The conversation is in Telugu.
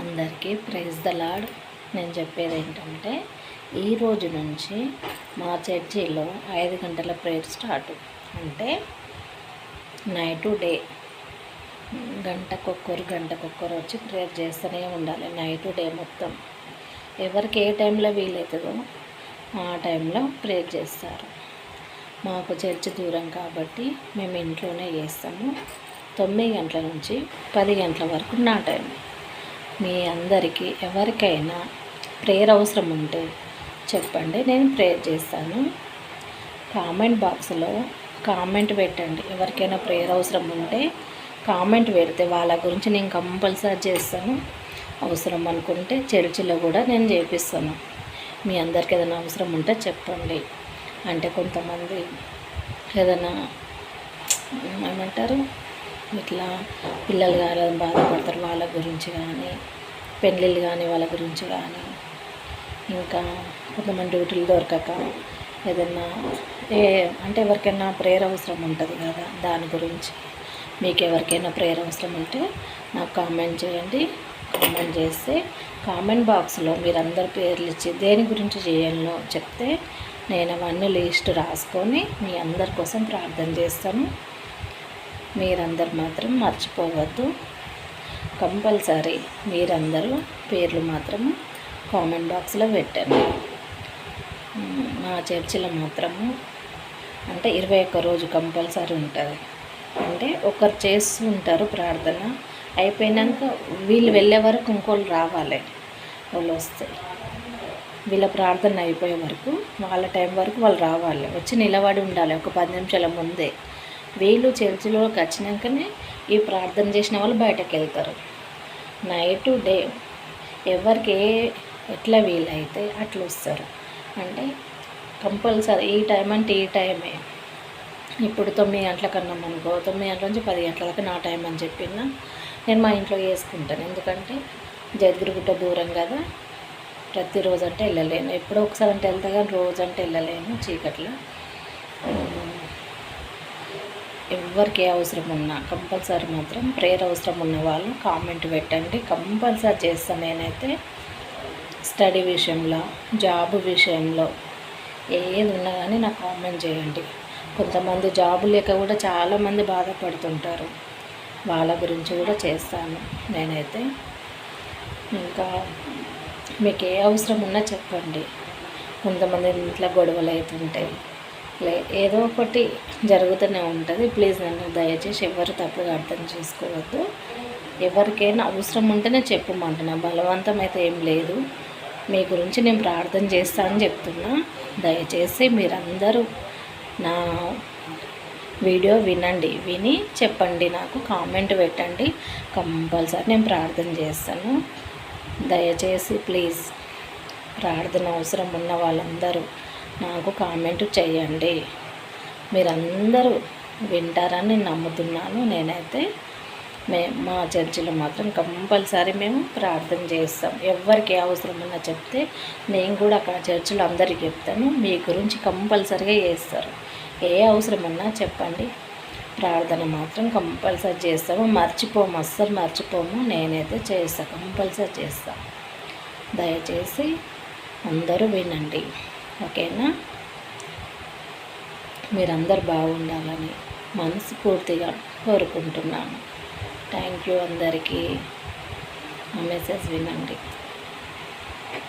అందరికీ ప్రైజ్ ద లాడ్ నేను చెప్పేది ఏంటంటే ఈ రోజు నుంచి మా చర్చిలో ఐదు గంటల ప్రేయర్ స్టార్ట్. అంటే నైట్ డే. గంటకొక్కరు గంటకొక్కరు వచ్చి ప్రేయర్ చేస్తూనే ఉండాలి నైట్ డే మొత్తం. ఎవరికి ఏ టైంలో వీలవుతుందో ఆ టైంలో ప్రేయర్ చేస్తారు. మాకు చర్చి దూరం కాబట్టి మేము ఇంట్లోనే చేస్తాము. తొమ్మిది గంటల నుంచి పది గంటల వరకు నా టైం మీ అందరికీ ఎవరికైనా ప్రేయర్ అవసరం ఉంటే చెప్పండి నేను ప్రేయర్ చేస్తాను. కామెంట్ బాక్స్లో కామెంట్ పెట్టండి ఎవరికైనా ప్రేయర్ అవసరం ఉంటే కామెంట్ పెడితే వాళ్ళ గురించి నేను కంపల్సరీ చేస్తాను. అవసరం అనుకుంటే చర్చిలో కూడా నేను చేపిస్తాను. మీ అందరికి ఏదైనా అవసరం ఉంటే చెప్పండి. అంటే కొంతమంది ఏదైనా ఏమంటారు? ఇట్లా పిల్లలు కానీ బాధపడతారు వాళ్ళ గురించి కానీ పెళ్ళిళ్ళు కానీ వాళ్ళ గురించి కానీ ఇంకా కొంతమంది డ్యూటీలు దొరకక ఏదన్నా ఏ అంటే ఎవరికైనా ప్రేయర్ అవసరం ఉంటుంది కదా దాని గురించి. మీకు ఎవరికైనా ప్రేయర్ అవసరం ఉంటే నాకు కామెంట్ చేయండి. కామెంట్ చేస్తే కామెంట్ బాక్స్లో మీరు అందరి పేర్లు ఇచ్చి దేని గురించి చేయాలో చెప్తే నేను అవన్నీ లిస్ట్ రాసుకొని మీ అందరి కోసం ప్రార్థన చేస్తాను. మీరందరు మాత్రం మర్చిపోవద్దు. కంపల్సరీ మీరందరూ పేర్లు మాత్రం కామెంట్ బాక్స్లో పెట్టండి. మా చర్చిలో మాత్రము అంటే ఇరవై ఒక్క రోజు కంపల్సరీ ఉంటుంది. అంటే ఒకరు చేస్తూ ఉంటారు ప్రార్థన అయిపోయినాక వీళ్ళు వెళ్ళే వరకు ఇంకోళ్ళు రావాలి. వాళ్ళు వస్తే వీళ్ళ ప్రార్థన అయిపోయే వరకు వాళ్ళ టైం వరకు వాళ్ళు రావాలి. వచ్చి నిలబడి ఉండాలి. ఒక పది నిమిషాల ముందే. వీళ్ళు చర్చిలోకి వచ్చినాకనే ఈ ప్రార్థన చేసిన వాళ్ళు బయటకు వెళ్తారు నైట్ డే ఎవరికి ఏ ఎట్లా వీలైతే అట్లా వస్తారు. అంటే కంపల్సరీ ఈ టైం అంటే ఈ టైమే. ఇప్పుడు తొమ్మిది గంటలకు అన్నాం అనుకో తొమ్మిది గంటల నుంచి పది గంటల దాకా నా టైం అని చెప్పిన నేను మా ఇంట్లో చేసుకుంటాను. ఎందుకంటే జగద్గురుగుట్ట దూరం కదా. ప్రతిరోజు అంటే వెళ్ళలేను. ఎప్పుడో ఒకసారి అంటే వెళ్తా కానీ రోజు అంటే వెళ్ళలేను చీకట్లో. ఎవరికి ఏ అవసరం ఉన్నా కంపల్సరీ మాత్రం ప్రేయర్ అవసరం ఉన్న వాళ్ళు కామెంట్ పెట్టండి. కంపల్సరీ చేస్తాను నేనైతే స్టడీ విషయంలో జాబ్ విషయంలో ఏది ఉన్నా కానీ నాకు కామెంట్ చేయండి. కొంతమంది జాబు లేక కూడా చాలామంది బాధపడుతుంటారు. వాళ్ళ గురించి కూడా చేస్తాను నేనైతే. ఇంకా మీకు ఏ అవసరం ఉన్నా చెప్పండి. కొంతమంది ఇంట్లో గొడవలు అవుతుంటాయి. ఏదో ఒకటి జరుగుతూనే ఉంటుంది. ప్లీజ్ నన్ను దయచేసి ఎవరు తప్పుగా అర్థం చేసుకోవద్దు. ఎవరికైనా అవసరం ఉంటేనే చెప్పమంటున్నా. బలవంతం అయితే ఏం లేదు. మీ గురించి నేను ప్రార్థన చేస్తానని చెప్తున్నా. దయచేసి మీరందరూ నా వీడియో వినండి. విని చెప్పండి నాకు. కామెంట్ పెట్టండి. కంపల్సరీ నేను ప్రార్థన చేస్తాను. దయచేసి ప్లీజ్ ప్రార్థన అవసరం ఉన్న వాళ్ళందరూ నాకు కామెంట్ చేయండి. మీరందరూ వింటారని నేను నమ్ముతున్నాను. నేనైతే మే మా చర్చిలో మాత్రం కంపల్సరీ మేము ప్రార్థన చేస్తాం. ఎవరికి అవసరం ఉన్నా చెప్తే నేను కూడా అక్కడ చర్చిలో అందరికీ చెప్తాను. మీ గురించి కంపల్సరీగా చేస్తారు. ఏ అవసరం ఉన్నా చెప్పండి. ప్రార్థన మాత్రం కంపల్సరీ చేస్తాము. మర్చిపోము అస్సలు మర్చిపోము. నేనైతే చేస్తాను కంపల్సరీ చేస్తాను దయచేసి అందరూ వినండి. ఓకేనా? మీరందరు బాగుండాలని మనస్ఫూర్తిగా కోరుకుంటున్నాను. థ్యాంక్ యూ అందరికీ. ఆ మెసేజ్ వినండి.